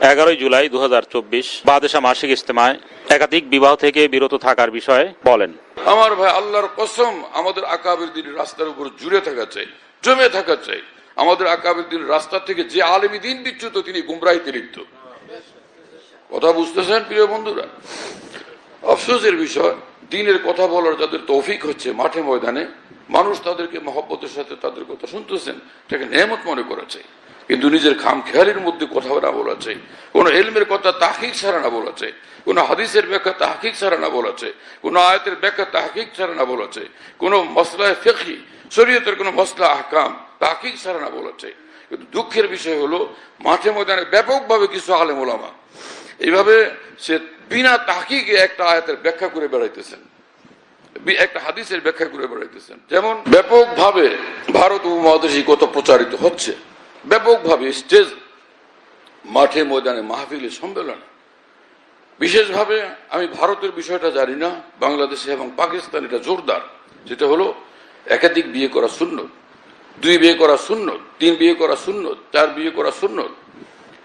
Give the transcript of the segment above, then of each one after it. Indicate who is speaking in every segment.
Speaker 1: এগারোই জুলাই দু বাদেশা মাসিক ইজতেমায় একাধিক বিবাহ থেকে বিরত থাকার বিষয়ে বলেন।
Speaker 2: আমার ভাই আল্লাহর কসম, আমাদের আকাবের দিন রাস্তার উপর জুড়ে থাকা চাই জমে থাকা চাই আমাদের আকাবের দিন রাস্তা থেকে যে আলেমী দিন বিচ্যুত, তিনি গুমরাহিতে লিপ্ত। কথা বুঝতেছেন প্রিয় বন্ধুরা? আফসোসের বিষয়, দিনের কথা বলার যাদের তৌফিক হচ্ছে মাঠে ময়দানে, মানুষ তাদেরকে মহব্বতের সাথে তাদের কথা শুনতেছেন এটাকে নেমত মনে করেছে। কিন্তু নিজের খাম খেয়ালির মধ্যে কথা না বলা চাই কোন এলমের কথা তাহিক ছাড়া না বলা চাই কোন হাদিসের ব্যাখ্যা তাহকিক ছাড়া না বলা চাই কোন আয়তের ব্যাখ্যা তাহকিক ছাড়া না বলা চাই কোন মশলায় ফেকি শরীয়তের কোন মশলা আহকাম তাহকিক ছাড়া না বলা চাই কিন্তু দুঃখের বিষয় হলো, মাঠে ময়দানে ব্যাপকভাবে কিছু আলেম ওলামা এইভাবে সে বিনা তাহকিকে একটা আয়াতের ব্যাখ্যা করে বেড়াইতেছেন। একটা হাদিসের ব্যাখ্যা করে বেড়াইতেছেন। যেমন, ব্যাপকভাবে ভারত উপমহাদেশী কত প্রচারিত হচ্ছে। ব্যাপকভাবে স্টেজ, মাঠে ময়দানে মাহফিলে সম্মেলনে। বিশেষভাবে আমি ভারতের বিষয়টা জানি না, বাংলাদেশে এবং পাকিস্তান এটা জোরদার। যেটা হলো একাধিক বিয়ে করা শূন্য দুই বিয়ে করা শূন্য তিন বিয়ে করা শূন্য চার বিয়ে করা শূন্য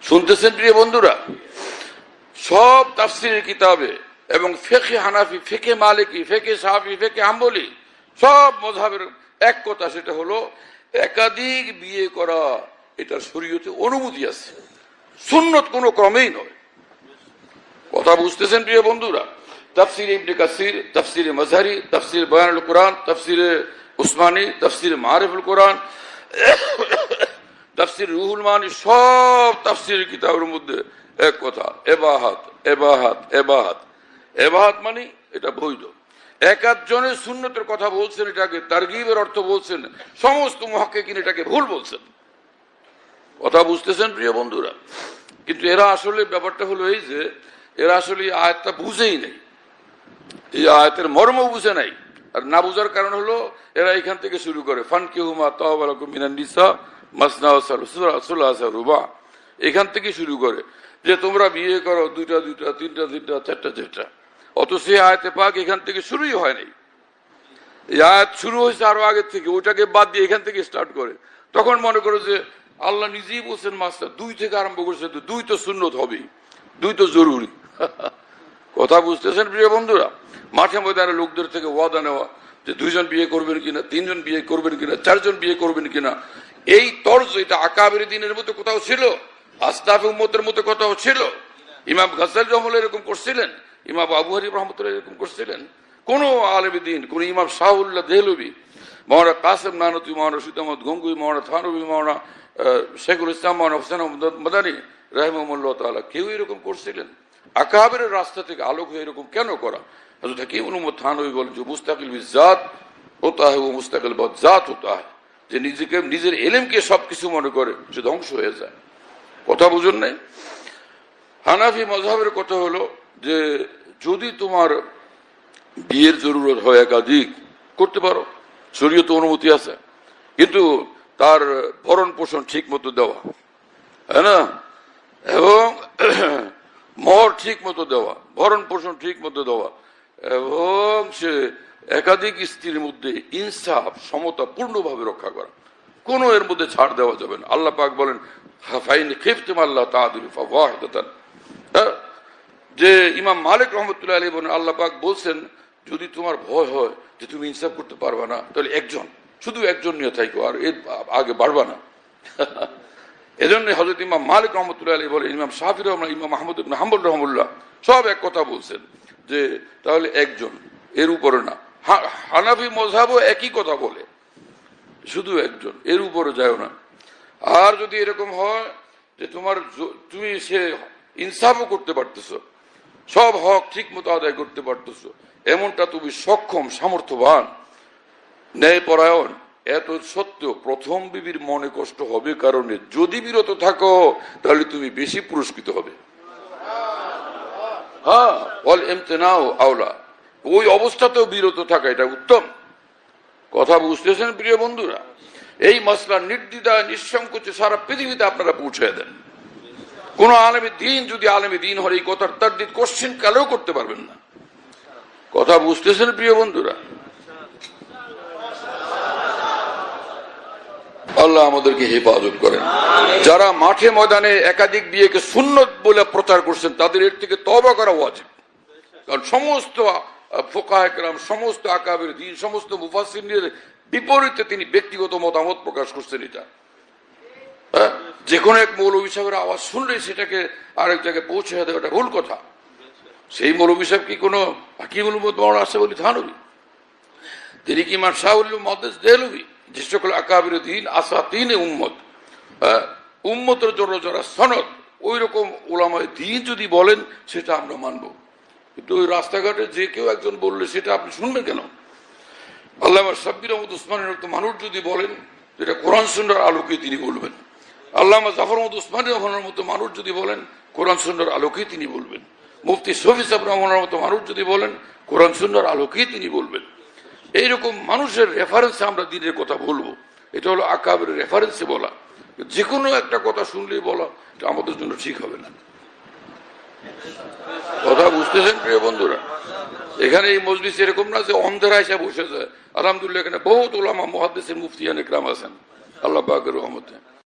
Speaker 2: শুনতেছেন প্রিয় বন্ধুরা? সব তাফসিরের কিতাবে এবং ফেকে হানাফি ফেকে মালিকি ফেকে সাহাবি ফেকে আম্বলি সব মজাবের এক কথা সেটা হলো একাধিক বিয়ে করা এটা শরীয়তে অনুমতি আছে। সুন্নত কোনো ক্রমেই নয়। কথা বুঝতেছেন প্রিয় বন্ধুরা? তাফসির ইবনে কাসির, তাফসিরে মজহারি, তাফসির বয়ানুল কোরআন, তাফসিরে উসমানী, তাফসির মারিফুল কোরআন, তাফসির রুহুল মানি, সব তাফসির কিতাবের মধ্যে এক কথা, এবাহাত এবাহাত এবাহাত। এবাহাত মানে এটা বৈধ। এক জনের শূন্যতের কথা বলছেন এটাকে, তারগিবের অর্থ বলছেন, সমস্ত মহাক্কিন এটাকে ভুল বলছেন। কথা বুঝতেছেন প্রিয় বন্ধুরা? কিন্তু এরা আসলে ব্যাপারটা হলো এই যে, এরা আসলে আয়াতটা বুঝেই নেই। এই আয়াতের মর্ম বুঝে নাই। আর না বুঝার কারণ হলো, এরা এখান থেকে শুরু করে ফান কেহুমা তাওয়ালাকুম মিনান নিসা মাসনা রুবা। এখান থেকে শুরু করে, যে তোমরা বিয়ে করো, দুইটা দুইটা, তিনটা তিনটা, চারটা চারটা। অত সে আয়াতে পাক এখান থেকে শুরুই হয় নাই। এই আয়াত শুরু হয়েছে আরও আগের থেকে ওইটাকে বাদ দিয়ে এখান থেকে স্টার্ট করে। তখন মনে করো যে আল্লাহ নিজেই বলছেন, মাস্টার, দুই থেকে আরম্ভ করছে দুই তো সুন্নত হবেই, দুই তো জরুরি। কথা বুঝতেছেন প্রিয় বন্ধুরা? মাঠে ময়দানে লোকদের থেকে ওয়াদা নেওয়া যে দুইজন বিয়ে করবেন কিনা, তিনজন বিয়ে করবেন কিনা, চারজন বিয়ে করবেন কিনা, এই তর্জ এটা আকাবের দিনের মতো কোথাও ছিল? আস্তাফ উম্মতের মতো কোথাও ছিল? ইমাম গাজাল রহমুল্লাহ এরকম করছিলেন? ইমাম আবু হারিফ রহমতুল্লাহ এরকম করছিলেন? কোন আলমী দিন, কোন ইমাম শাহুল্লাহ দেহলবি মহানা কাসেম নানতি মহানা সুদামদ গঙ্গুই মহানা থানবি আহ, শেখুল ইসলাম মহানা হোসেন আহমদ মাদানী রাহিমুল্লাহ তাআলা কেউ এরকম করছিলেন? আকাবের রাস্তা থেকে আলোক হয়ে এরকম কেন করা? হজরত হাকিম উলুমত থানবী বলেন যে মুস্তাকিল জাত হতা হয় ও মুস্তাকিল জাত হতা হয় যে নিজেকে নিজের এলেমকে সবকিছু মনে করে সে ধ্বংস হয়ে যায়। কথা বুঝুন নাই? হানাফি মজাবের কথা হলো যে যদি তোমার বিয়ের জরুরত হয় একাধিক করতে পারো। শরীয়ত অনুমতি আছে। কিন্তু তার ভরণ পোষণ ঠিক মতো দেওয়া। হ্যাঁ না? এবং মর ঠিক মতো দেওয়া, ভরণ পোষণ ঠিক মতো দেওয়া। এবং সে একাধিক স্ত্রীর মধ্যে ইনসাফ, সমতা পূর্ণভাবে রক্ষা করা। কোনো এর মধ্যে ছাড় দেওয়া যাবে না। আল্লাহ পাক বলেন, ফাইন খিফতিম আল্লাহ তাহাদুল? যে ইমাম মালিক রহমতুল্লাহ আলী বলেন, আল্লাহ পাক বলছেন যদি তোমার ভয় হয় যে তুমি ইনসাফ করতে পারবা না, তাহলে একজন, শুধু একজন নিয়ে থাকো আর এর আগে বাড়বা না। এজন্য হজরত ইমাম মালিক রহমতুল্লাহ আলী বলে ইমাম শাহির রহমান ইমাম মাহমুদ হাম্বল রহমুল্লাহ, সব এক কথা বলছেন যে তাহলে একজন, এর উপরে না। হানাফি মজাবও একই কথা বলে, শুধু একজন, এর উপরে যায় না। আর যদি এরকম হয় যে তোমার তুমি সে ইনসাফও করতে পারতেছো, সব হক ঠিক মতো আদায় করতে পারতেছো এমনটা তুমি সক্ষম, সামর্থ্যবান। ন্যায়পরায়ণ, এত সত্ত্বেও প্রথম বিবির মনে কষ্ট হবে কারণে যদি বিরত থাকো, তাহলে তুমি বেশি পুরস্কৃত হবে। হ্যাঁ আওলা। ওই অবস্থাতেও বিরত থাকা, এটা উত্তম। কথা বুঝতেছেন প্রিয় বন্ধুরা? এই মশলা নির্দ্বিধায়, নিঃসংকোচে সারা পৃথিবীতে আপনারা পৌঁছে দেন। কোন আলেমী দিন, যদি আলেমী দিন হয়, এই কথার তার দিন কোশ্চিন কালেও করতে পারবেন না। কথা বুঝতেছেন প্রিয় বন্ধুরা? আল্লাহ আমাদেরকে হেফাজত করেন। যারা মাঠে ময়দানে একাধিক বিয়েকে সুন্নত বলে প্রচার করছেন তাদের এর থেকে তবা করা উচিত কারণ সমস্ত ফোকাহাম সমস্ত আকাবের দিন সমস্ত মুফাসিনের বিপরীতে তিনি ব্যক্তিগত মতামত প্রকাশ করছেন এটা। হ্যাঁ, যে কোনো এক মৌলবী সাহেবের আওয়াজ শুনলে সেটাকে আরেক জায়গায় পৌঁছে দেওয়াটা ভুল কথা। সেই মৌলবী সাহেব কি কোনো হাকিমুল মত আছে বলি থানবি তিনি কি ইমাম শাহুল মহাদেশ দেহলবি? যে সকল আকাবির দিন আসা তিন উম্মত। হ্যাঁ, উম্মতের জন্য যারা সনদ ওই রকম ওলামায় দিন যদি বলেন সেটা আমরা মানব। কিন্তু ওই রাস্তাঘাটে যে কেউ একজন বললে সেটা আপনি শুনবেন কেন? আল্লাহ সাব্বির আহমদ উসমানের মতো মানুষ যদি বলেন যেটা কোরআন সুন্দর আলোকে তিনি বলবেন। আল্লাহ জাফর আহমদ উসমান রহমানের মতো মানুষ যদি বলেন কোরআন সুন্দর আলোকেই তিনি বলবেন। মুফতি শফি সাহেব রহমানের মতো মানুষ যদি বলেন, কোরআন সুন্দর আলোকেই তিনি বলবেন। এইরকম মানুষের রেফারেন্সে আমরা দিনের কথা বলব। এটা হলো আকাবের রেফারেন্সে বলা। যে কোনো একটা কথা শুনলেই বলা, এটা আমাদের জন্য ঠিক হবে না। কথা বুঝতেছেন প্রিয় বন্ধুরা? এখানে এই মজলিস এরকম না যে অন্ধেরা এসে বসে যায়। আলহামদুলিল্লাহ, এখানে বহুত ওলামা মহাদেশের মুফতিয়ান একরাম আছেন। আল্লাহ পাকের রহমতে।